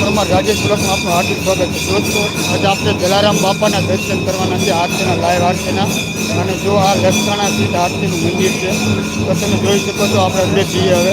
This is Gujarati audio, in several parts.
પરમાર રાજેશ સુરતમાં આપનું હાર્દિક સ્વાગત છે દોસ્તો, આજે આપણે જલારામ બાપાના દર્શન કરવાના છે આરતીના લાઈવ આરતીના અને જો આ લસકાણા સીટ આરતીનું મંદિર છે, તો તમે જોઈ શકો છો, આપણે અંદર જઈએ હવે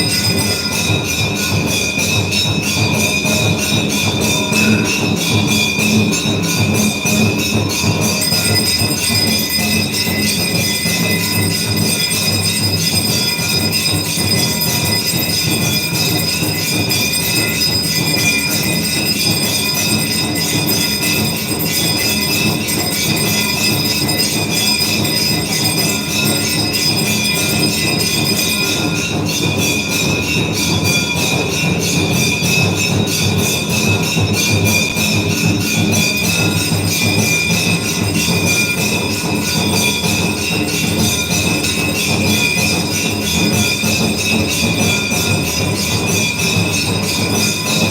Thank you. Thank you.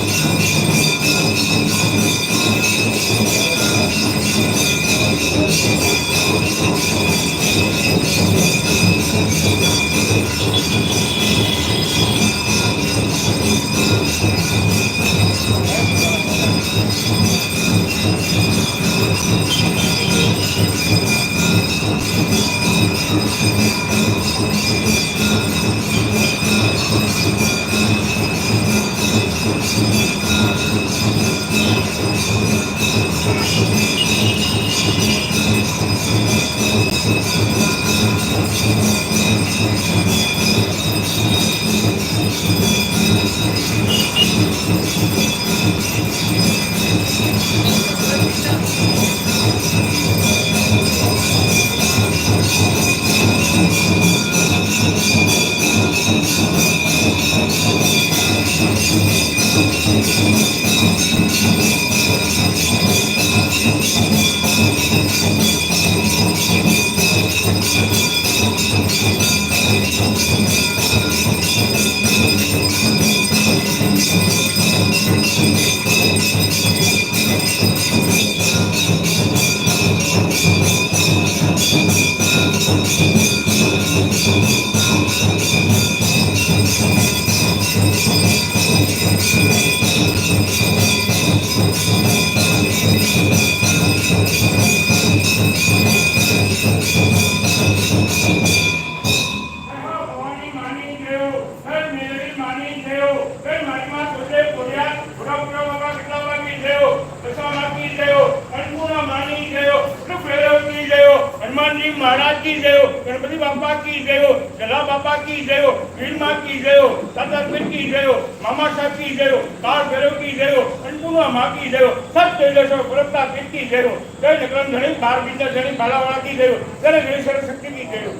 બીજા ધણી બાલાવાળા કી ગયો. ત્યારે ગણેશ્વર શક્તિ થી ગયો.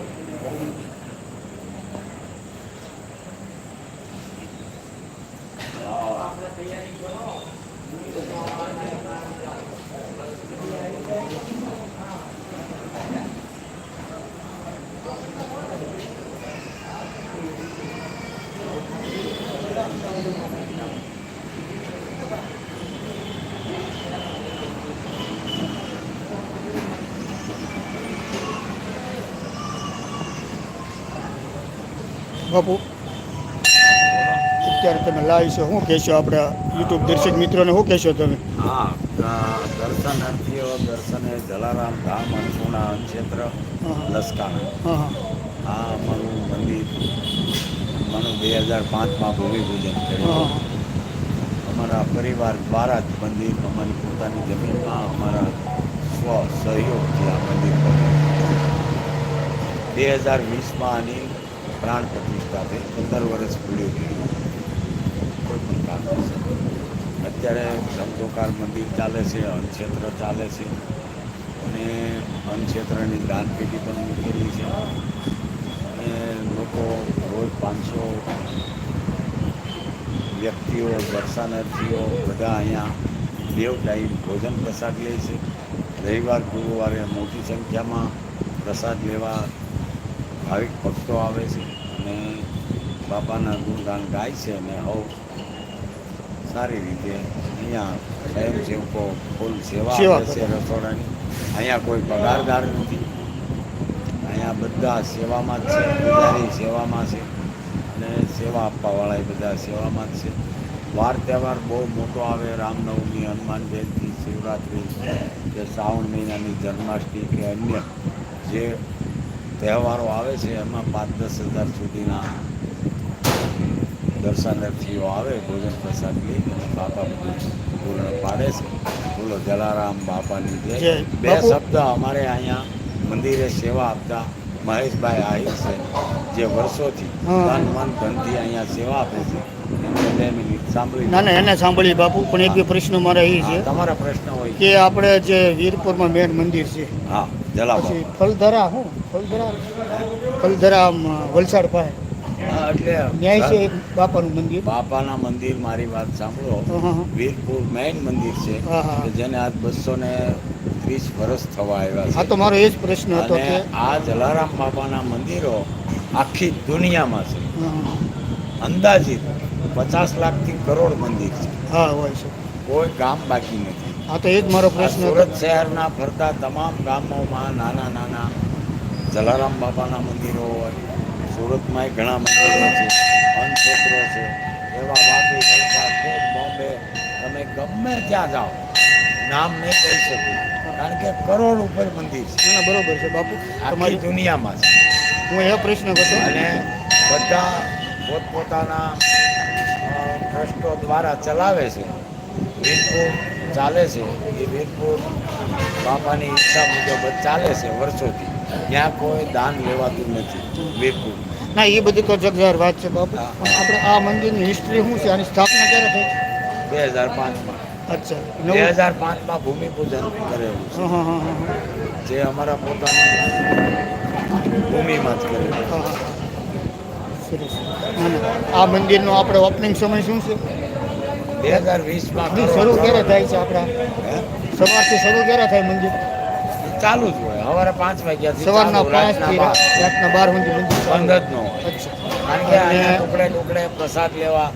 બાપુ અત્યારે તમે લાવી છો. શું કહેશો આપણા યુટ્યુબ દર્શક મિત્રોને? શું કહેશો તમે? હા દર્શનાર્થીઓ દર્શને જલારામ ધામ અન્નપૂર્ણા ક્ષેત્ર. લસકાણા હા. આ અમારું મંદિર. અમારું બે હજાર પાંચમાં ભૂમિપૂજન કર્યું. અમારા પરિવાર દ્વારા જ મંદિર અમારી પોતાની જમીનમાં અમારા સ્વ સહયોગથી આ મંદિર બે હજાર વીસમાં આની પ્રાણ પ્રતિષ્ઠા થઈ પંદર વર્ષ પૂર્યું કોઈ પણ કારણસર અત્યારે ધમધોકાર મંદિર ચાલે છે અન્નક્ષેત્ર ચાલે છે. અને અન્નક્ષેત્રની દાનપેટી પણ મૂકેલી છે. અને લોકો રોજ પાંચસો વ્યક્તિઓ, દર્શનાર્થીઓ બધા અહીંયા બેવ ટાઈમ ભોજન પ્રસાદ લે છે. રવિવાર, ગુરુવારે મોટી સંખ્યામાં પ્રસાદ લેવા ભાવિક ભક્તો આવે છે. અને બાપાના ગુણગાન ગાય છે અને હવ સારી રીતે અહીંયા સ્વયંસેવકો ફૂલ સેવા આપે છે રસોડાની. અહીંયા કોઈ પગારદાર નથી. અહીંયા બધા સેવામાં જ છે પૂજારી સેવામાં છે. અને સેવા આપવાવાળા એ બધા સેવામાં જ છે. વાર તહેવાર બહુ મોટો આવે રામનવમી હનુમાન જયંતિ શિવરાત્રિ કે શ્રાવણ મહિનાની જન્માષ્ટમી કે અન્ય જે તહેવારો આવે છે એમાં પાંચ દસ હજાર સુધીના દર્શનાર્થીઓ આવે ભોજન પ્રસાદ લઈને બાપા પૂર્ણ પાડે છે બોલો જલારામ બાપાની. જય બે. શબ્દ અમારે અહીંયા મંદિરે સેવા આપતા મહેશભાઈ આહિર છે જે વર્ષોથી. તન મન ધનથી અહીંયા સેવા આપે છે બે મિનિટ સાંભળી ના ના એને સાંભળી બાપુ પણ એક બે પ્રશ્ન મારા એ છે તમારા પ્રશ્ન હોય. કે આપણે જે વીરપુરમાં મેન મંદિર છે હા જલા પછી ફલધરા હું ફલધરા ફલધરા વલસાડ પાસે. એટલે ન્યાય છે બાપાનું મંદિર? બાપાના મંદિર મારી વાત સાંભળો. વીરપુર મેઇન મંદિર છે. જેને આજ બસો ને ત્રીસ વર્ષ થવા આવ્યા હા છે તો મારો એ જ પ્રશ્ન હતો કે આ જલારામ બાપાના મંદિરો આખી દુનિયામાં છે. અંદાજિત પચાસ લાખથી કરોડ મંદિર છે. હા હોય છે. કોઈ ગામ બાકી નથી. હા તો એ જ મારો પ્રશ્ન સુરત શહેરના ફરતા તમામ ગામોમાં નાના નાના જલારામ બાપાના મંદિરો હોય સુરતમાંય ઘણા મંદિરો છે અન્નક્ષેત્રો છે એવા વાપી વલસાડ બોમ્બે તમે ગમે ત્યાં જાઓ નામ નહીં કહી શકું કારણ કે કરોડ ઉપર મંદિર છે. ના બરોબર છે બાપુ. તમારી દુનિયામાં છે. હું એ પ્રશ્ન કરતો. અને બધા પોતપોતાના ટ્રસ્ટો દ્વારા ચલાવે છે. વીરપુર ચાલે છે. એ વીરપુર બાપાની ઈચ્છા મુજબ ચાલે છે વર્ષોથી. ત્યાં કોઈ દાન લેવાતું નથી. વીરપુર ના એ બધી તો જગજાર વાત છે બાપુ. આપણે આ મંદિરની હિસ્ટ્રી શું છે? આની સ્થાપના ક્યારે થઈ? બે હજાર પાંચમાં. અચ્છા. બે હજાર પાંચમાં ભૂમિપૂજન કરેલું છે. હા હા હા હા. જે અમારા પોતાની ભૂમિમાં જ કરેલું હા, હા. સરસ આ મંદિરનો આપણે ઓપનિંગ સમય શું છે? બે હજાર વીસમાં શરૂ ક્યારે થાય છે આપણા? સવારથી શરૂ ક્યારે થાય મંદિર? ચાલુ જ હોય. સવારે પાંચ વાગ્યા સવારના પાંચથી બાર. રાતના બાર સુધી મંદિર. બંધ જ નો કારણ કે અહીંયા ટુકડે ટુકડે પ્રસાદ લેવા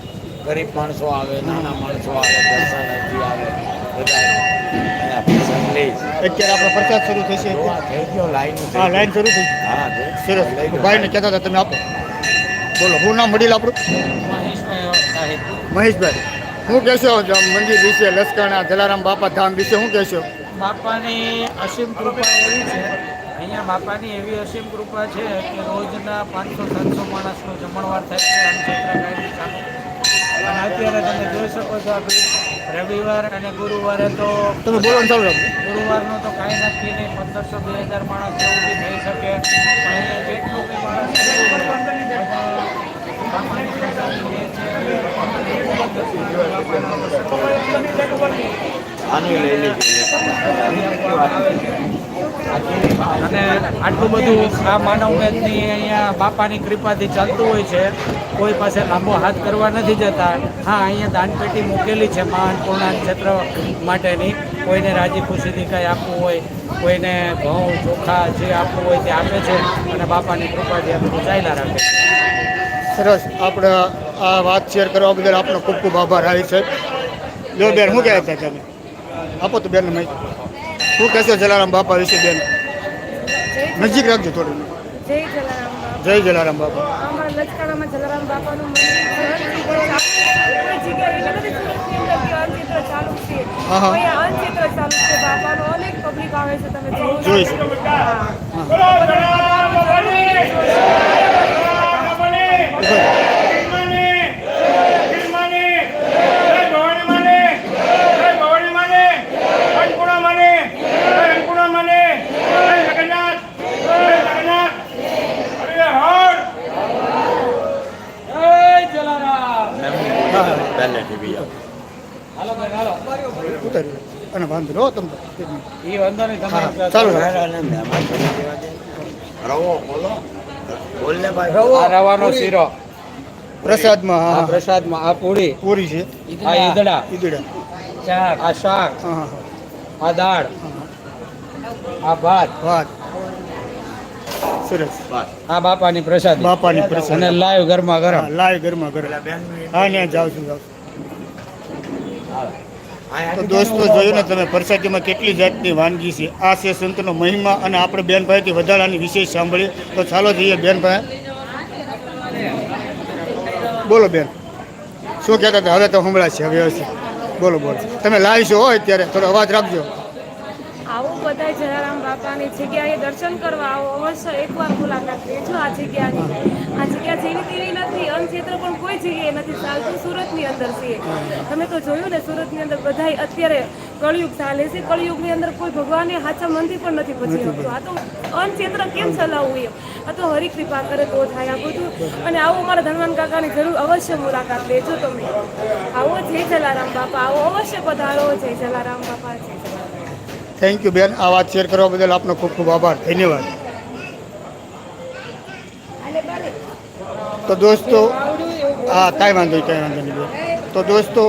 ગરીબ માણસો આવે નાના માણસો આવે દર્શનાર્થી આવે બધા. અત્યારે આપણે પ્રચાર શરૂ થશે. થઈ ગયો લાઈન હા લાઈન શરૂ થઈ હા. સરસ. ભાઈને કહેતા હતા તમે આપો. બોલો, શું નામ વડીલ આપણું? મહેશભાઈ. શું કહેશો? મંદિર વિશે, લશ્કરના જલારામ બાપા ધામ વિશે શું કહેશો? બાપાની અસીમ કૃપા એવી છે, અહીંયા બાપાની એવી અસીમ કૃપા છે કે રોજના પાંચસો, સાતસો માણસનો જમણવાર થાય છે અને અત્યારે તમે જોઈ શકો છો આ રવિવાર અને ગુરુવારે તો તમે બોલો ને ચાલુ ગુરુવારનો તો કાંઈ નક્કી નહીં પંદરસો બે હજાર માણસ જેવું બી થઈ શકે પણ જેટલું બી માણસ આનું લઈ અને આટલું બધું આ માનવમેદની અહીંયા બાપાની કૃપાથી ચાલતું હોય છે. કોઈ પાસે લાંબો હાથ કરવા નથી જતા. હા, અહીંયા દાનપેટી મૂકેલી છે મા અન્નપૂર્ણા ક્ષેત્ર માટેની. કોઈને રાજી ખુશીથી કંઈ આપવું હોય, કોઈને ઘઉં, ચોખા જે આપવું હોય તે આપે છે અને બાપાની કૃપાથી આ ચાલ્યા રાખે સરસ. આપણે આ વાત શેર કરવા બદલ આપનો ખૂબ ખૂબ આભાર. આવી છે જો બેન, શું કહેતા તમે? આપો તો બેન માહિતી શું કહેશો જલારામ બાપા વિશે બેન? નજીક રાખજો થોડું. જય જલારામ બાપા. જોઈ જલારામ બાપા અમારા લચકાણામાં જલારામ બાપાનું મંદિર છે. કોઈ જગ્યાએ એટલે બધી સુરતની અંદર કે અનચિત્ર ચાલુ છે હા, હા. અહીંયા અનચિત્ર ચાલુ છે બાપાનું અનેક પબ્લિક આવે છે તમે જોવો છો. જોઈ છે. હા. બોલો જલારામ બાપાની જલારામ બાપાની ગિરમાની ગિરમાની જય ભવાની માને જય ભવાની માને અન્નપૂર્ણા માને જય અન્નપૂર્ણા માને જય જગન્નાથ જય જગન્નાથ હરે હર જય જલારામ પહેલેથી બી ઉતારી અને વાંધો રહો તમે એ વાંધો નહીં તમે ચાલો. રવો બોલો. બોલ ને ભાઈ. આ રવાનો શીરો. પ્રસાદમાં હા આ પ્રસાદમાં આ પૂરી. પૂરી છે. આ ઈદડા. ઈદડા. શાક આ શાક. હા હા આ દાળ. આ ભાત. વાત સરસ. આ બાપાની પ્રસાદ. બાપાની પ્રસાદ. અને લાઈવ ગરમા. ગરમ લાઈવ ગરમા. ઘર હા ને જાઉં છું જાઉં છું. તો દોસ્તો જોયું ને તમે પ્રસાદીમાં કેટલી જાતની વાનગી છે. આ છે સંતનો મહિમા અને આપણે બેનભાઈથી વધારાની વિશેષ સાંભળીએ તો ચાલો જઈએ બેનભાઈ બોલો બેન. શું કહેતા હતા? હવે તો હમણાં છે વ્યવસ્થિત બોલો બોલો. તમે લાવી છો હોય અત્યારે. થોડો અવાજ રાખજો. બધા જલારામ બાપાની જગ્યાએ દર્શન કરવા આવો. અવશ્ય એકવાર મુલાકાત લેજો આ જગ્યાની. આ જગ્યા જેવી તેવી નથી અનક્ષેત્ર પણ કોઈ જગ્યાએ નથી ચાલતું સુરતની અંદર છીએ. તમે તો જોયું ને સુરતની અંદર બધાય અત્યારે કળયુગ ચાલે છે. કળયુગની અંદર કોઈ ભગવાનને હાચા મંદિર પણ નથી પછી શકતું આ તો અનક્ષેત્ર કેમ ચલાવવું એમ? આ તો હરિકૃપા કરે તો થાય આ બધું. અને આવો અમારા ધનવાન કાકાની જરૂર અવશ્ય મુલાકાત લેજો તમે. આવો જય જલારામ બાપા. આવો અવશ્ય પધારો. જય જલારામ બાપા જય જલારામ. થેન્ક યુ બેન આ વાત શેર કરવા બદલ આપનો ખૂબ ખૂબ આભાર. ધન્યવાદ. તો દોસ્તો, હા, કાંઈ વાંધો નહીં, કાંઈ વાંધો નહીં, બેન. તો દોસ્તો,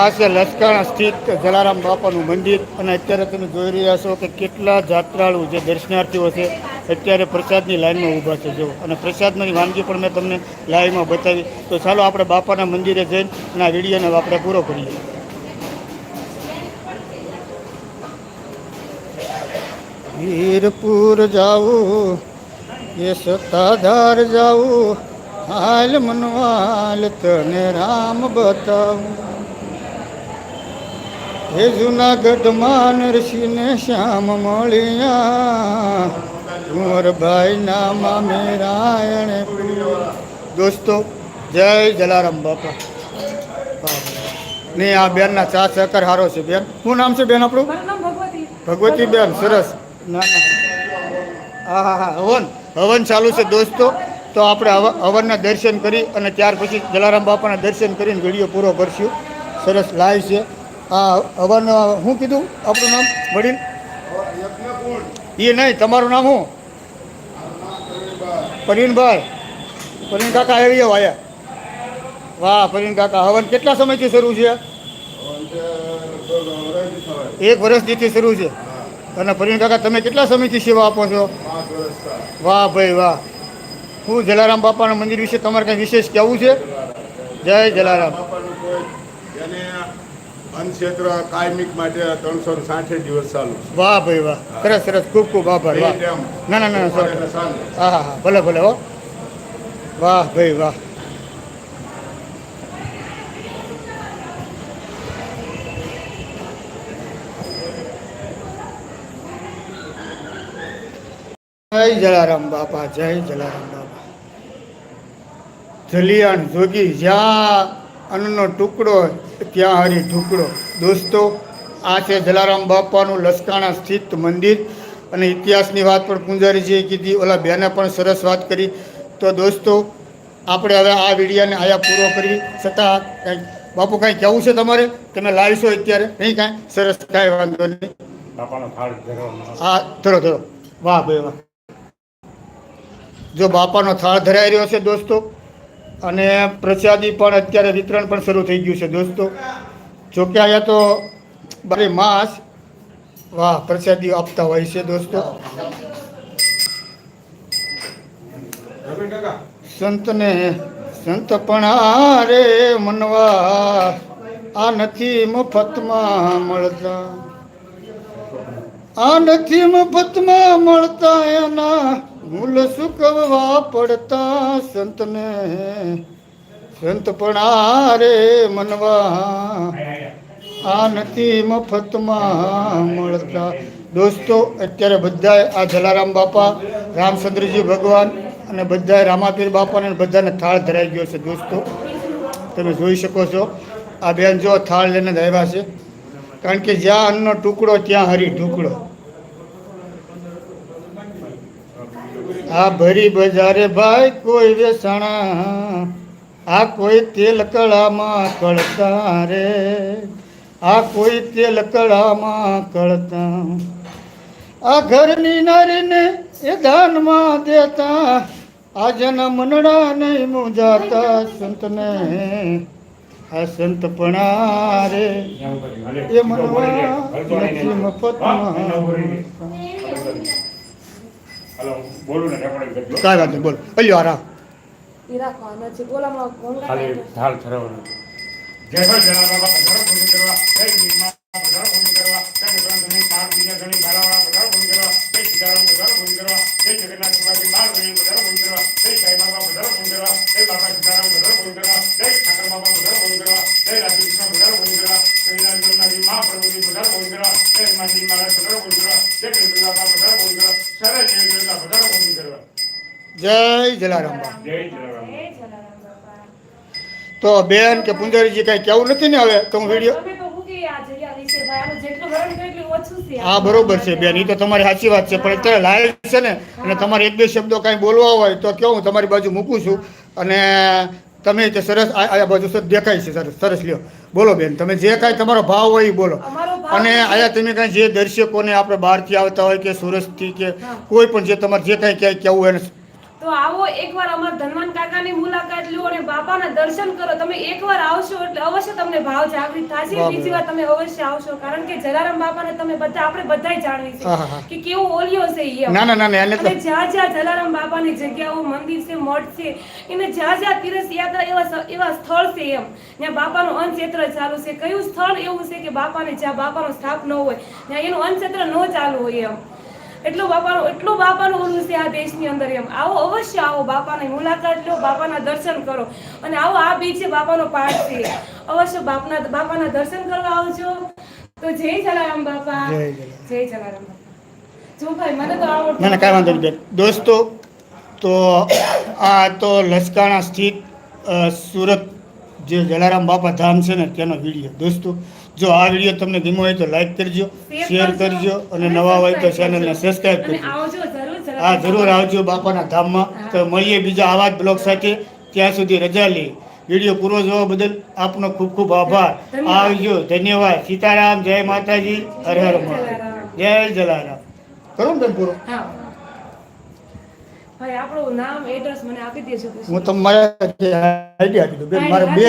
આ છે લસકાણા સ્થિત જલારામ બાપાનું મંદિર અને અત્યારે તમે જોઈ રહ્યા છો કે કેટલા જાત્રાળુ જે દર્શનાર્થીઓ છે, અત્યારે પ્રસાદની લાઈનમાં ઊભા છે જો અને પ્રસાદની વાનગી પણ મેં તમને લાઈવમાં બતાવી. તો ચાલો આપણે બાપાના મંદિરે જઈને અને આ વિડીયોને આપણે પૂરો કરીએ. વીરપુર જાવું એ સત્તાધાર જાવું હાલ મનવાલ તને રામ બતાવું. હે જુનાગઢમાં નરસિંહને શ્યામ મળ્યા. કુંવરભાઈ ના મામે રાયણે દોસ્તો જય જલારામ બાપા. ને આ બેનના ચા ચક્કર હારો છે બેન. શું નામ છે બેન આપણું? ભગવતી. બેન સરસ. ના ના. હા હા હા, હવન. હવન ચાલુ છે દોસ્તો. તો આપણે હવ- હવનના દર્શન કરી અને ત્યાર પછી જલારામ બાપાના દર્શન કરીને વીડિયો પૂરો કરશું. સરસ લાઈવ છે. આ હવન, શું કીધું આપણું નામ? વડીલ? એ નહીં, તમારું નામ શું? પરીનભાઈ પરીન કાકા આવી વાયા વાહ પરીન કાકા હવન કેટલા સમયથી શરૂ છે? એક વર્ષથી શરૂ છે. અને પ્રવીણ કાકા તમે કેટલા સમયથી સેવા આપો છો? વાહ ભાઈ વાહ. હું જલારામ બાપાના મંદિર વિશે તમારે કંઈ વિશેષ કહેવું છે? જય જલારામ અનક્ષેત્ર કાયમિક માટે ત્રણસો સાઠ દિવસ ચાલુ વાહ ભાઈ વાહ. સરસ સરસ. ખૂબ ખૂબ આભાર. વાહ. ના ના ના હા હા હા. ભલે ભલે હો. વાહ ભાઈ વાહ. જય જલારામ બાપા જય જલારામ બાપા. જલિયાણ જોગી જ્યાં અન્નનો ટુકડો ત્યાં હરી ટુકડો દોસ્તો આ છે જલારામ બાપાનું લસકાણા સ્થિત મંદિર. અને ઇતિહાસની વાત પણ પૂંજારીજીએ કીધી ઓલા બેને પણ સરસ વાત કરી. તો દોસ્તો આપણે હવે આ વિડીયાને આયા પૂરો કરી છતાં કંઈક બાપુ કાંઈ કહેવું છે તમારે? તમે લાવીશો અત્યારે? નહીં કાંઈ? સરસ કાંઈ વાંધો નહીં. હા ધરો ધરો. વાહ ભાઈ વાહ. જો બાપાનો થાળ ધરાઈ રહ્યો છે દોસ્તો, અને પ્રસાદી પણ અત્યારે વિતરણ પણ શરૂ થઈ ગયું છે દોસ્તો. જોકે અહીંયા તો બારે માસ વાહ, પ્રસાદી આપતા હોય છે દોસ્તો. સંતને, સંત પણ આ રે મનવા, આ નથી મફતમાં મળતા. આ નથી મફતમાં મળતા, એના મૂલ સુકવવા પડતા સંતને. સંત પણ રે મનવા. આ નથી મફતમાં મળતા. દોસ્તો, અત્યારે બધાએ આ જલારામ બાપા, રામચંદ્રજી ભગવાન અને બધાએ રામાપીર બાપાને બધાને થાળ ધરાઈ ગયો છે. દોસ્તો, તમે જોઈ શકો છો. આ બેન જો થાળ લઈને આવ્યા છે. કારણ કે જ્યાં અન્નનો ટુકડો, ત્યાં હરી ટુકડો આ ભરી બજારે ભાઈ કોઈ વેસણા, આ કોઈ તેલ કળામાં કળતા રે, આ કોઈ તેલ કળામાં કળતા. આ ઘરની નારીને એ દાનમાં દેતા, આ જના મનડા નહીં મુજાતા સંતને. આ સંતપણા રે એ મનવા બોલું ને રેકોર્ડિંગ કરજો કાંઈ વાત નહીં બોલ. અલ્યો ખાલી ઢાલ ઠરાવવાનો. જય હો બાબા જય જલારામ. તો બેન કે પુંજારીજી કાંઈ કેવું નથી ને હવે તો હું વીડિયો હા બરોબર છે બેન એ તો તમારી સાચી વાત છે પણ અત્યારે લાઈવ છે ને અને તમારે એક બે શબ્દો કાંઈ બોલવા હોય તો કેવું હું તમારી બાજુ મૂકું છું. અને તમે તે સરસ આ બાજુ સરસ દેખાય છે સરસ સરસ લ્યો. બોલો બેન તમે જે કાંઈ તમારો ભાવ હોય એ બોલો. અને આયા તમે કાંઈ જે દર્શકોને આપણે બહારથી આવતા હોય કે સુરતથી કે કોઈ પણ જે તમારે જે કાંઈ ક્યાંય કહેવું હોય એને તો આવો એકવાર અમારા ધનવાન કાકાની મુલાકાત લો અને બાપાના દર્શન કરો. તમે એકવાર આવશો એટલે અવશ્ય તમને ભાવ જાગૃત થશે. બીજી વાર તમે અવશ્ય આવશો. કારણ કે જલારામ બાપાને તમે બધા આપણે બધાય જાણવી. છે કે કેવો ઓલિયો છે એ ના ના ના એને તો જ્યાં જ્યાં જલારામ બાપાની જગ્યાઓ મંદિર છે મઠ છે એને જ્યાં જ્યાં તીર્થ યાત્રા એવા એવા સ્થળ છે એમ. જ્યાં બાપાનું અન્નક્ષેત્ર ચાલુ છે. કયું સ્થળ એવું છે કે બાપાને જ્યાં બાપાનો સ્થાપ ન હોય ત્યાં એનું અન્નક્ષેત્ર ન ચાલુ હોય એમ. એટલું બાપાનું એટલું બાપાનું ઓલું છે આ દેશની અંદર એમ. આવો અવશ્ય આવો બાપાની મુલાકાત લો બાપાના દર્શન કરો. અને આવો આ બીચ છે બાપાનો પાઠ છે. અવશ્ય બાપના બાપાના દર્શન કરવા આવજો. તો જય જલારામ બાપા. જય જલારામ. જય જલારામ બાપા. જો ભાઈ મને તો આવડતું ના ના કાંઈ વાંધો નહીં. દોસ્તો તો આ તો લસકાણા સ્થિત સુરત જે જલારામ બાપા ધામ છે ને તેનો વીડિયો. દોસ્તો જો આ વીડિયો તમને ગમ્યો હોય તો લાઈક કરજો શેર કરજો. અને નવા હોય તો ચેનલને સબસ્ક્રાઈબ કરજો. હા જરૂર આવજો બાપાના ધામમાં. તો મળીએ બીજા આવા જ બ્લોગ સાથે. ત્યાં સુધી રજા લઈએ વીડિયો પૂરો જોવા બદલ આપનો ખૂબ ખૂબ આભાર. આવજો. ધન્યવાદ. સીતારામ જય માતાજી. હર હર જય જલારામ. કરો ને પૂરો હા. તમારે આપી દઉં મારે બે